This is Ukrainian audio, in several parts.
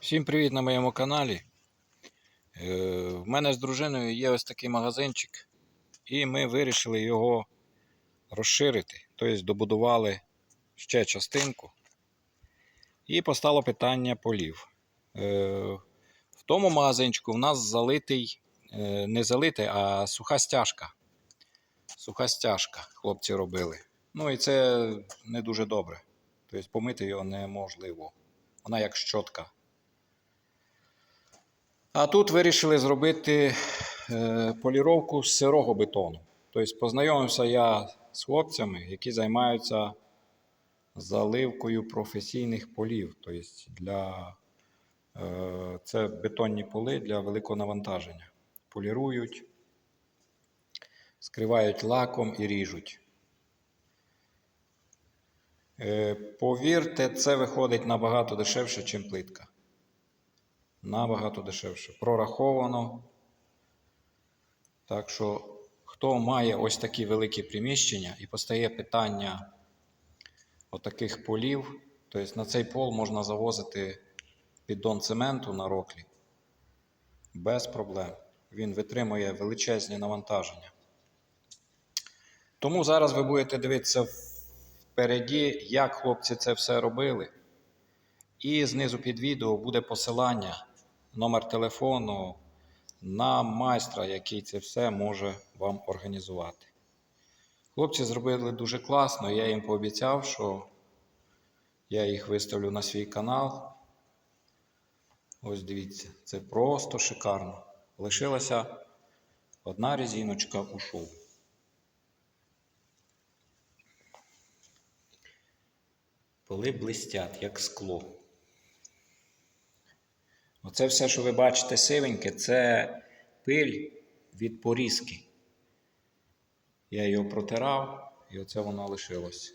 Всім привіт на моєму каналі. Е, В мене з дружиною є ось такий магазинчик, і ми вирішили його розширити. Тобто добудували ще частинку. І постало питання полів. Е, В тому магазинчику в нас залитий, е, не залитий, а суха стяжка. Суха стяжка хлопці робили. Ну і це не дуже добре. Тобто помити його неможливо. Вона як щотка. А тут вирішили зробити е, поліровку з сирого бетону. Тобто познайомився я з хлопцями, які займаються заливкою професійних полів. Тобто для, е, це бетонні поли для великого навантаження. Полірують, скривають лаком і ріжуть. Е, повірте, це виходить набагато дешевше, ніж плитка набагато дешевше. Прораховано. Так що, хто має ось такі великі приміщення і постає питання отаких полів, тобто на цей пол можна завозити піддон цементу на роклі без проблем. Він витримує величезні навантаження. Тому зараз ви будете дивитися впереді, як хлопці це все робили. І знизу під відео буде посилання, номер телефону на майстра, який це все може вам організувати. Хлопці зробили дуже класно. Я їм пообіцяв, що я їх виставлю на свій канал. Ось дивіться, це просто шикарно. Лишилася одна резиночка у шоу. Поли блистять, як скло. Оце все, що ви бачите сивеньке, це пиль від порізки. Я його протирав, і оце воно лишилось.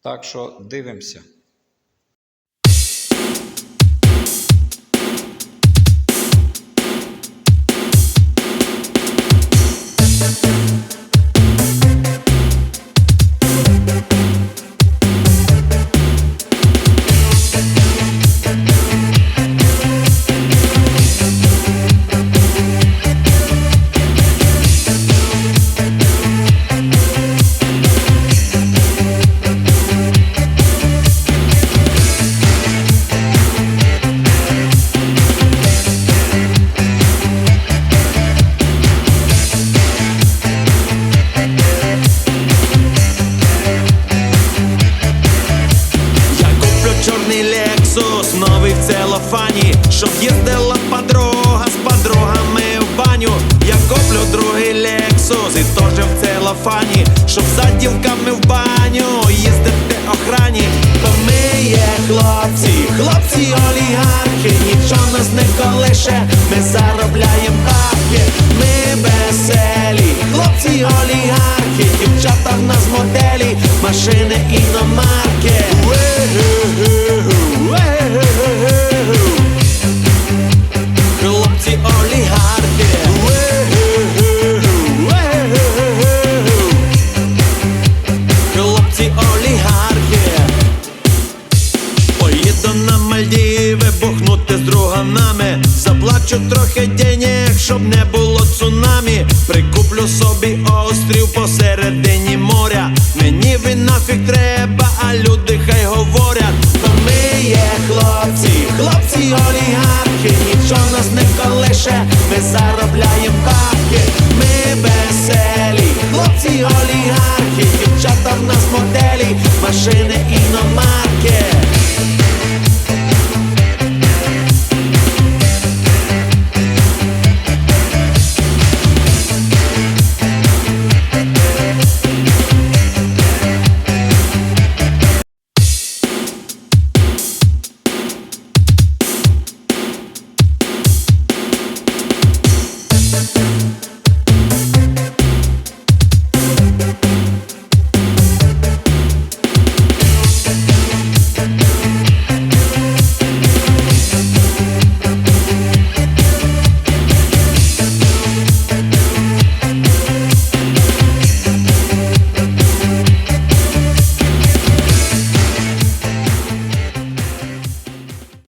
Так що дивимося. Чорний Лексус, новий в целофані, щоб їздила подруга з подругами в баню. Я куплю другий Лексус і теж в целофані, щоб за дівками в баню їздити охрані. Бо ми є хлопці, хлопці олігархи, нічого нас не колише, Хочу трохи денег, щоб не було цунамі. Прикуплю собі острів посередині моря. Мені він нафіг треба, а люди хай говорять. То ми є хлопці, хлопці, олігархи, нічого нас не колише, ми заробляємо бабки, ми веселі, хлопці, олігархи, дівчата в нас моделі, машини іномарки.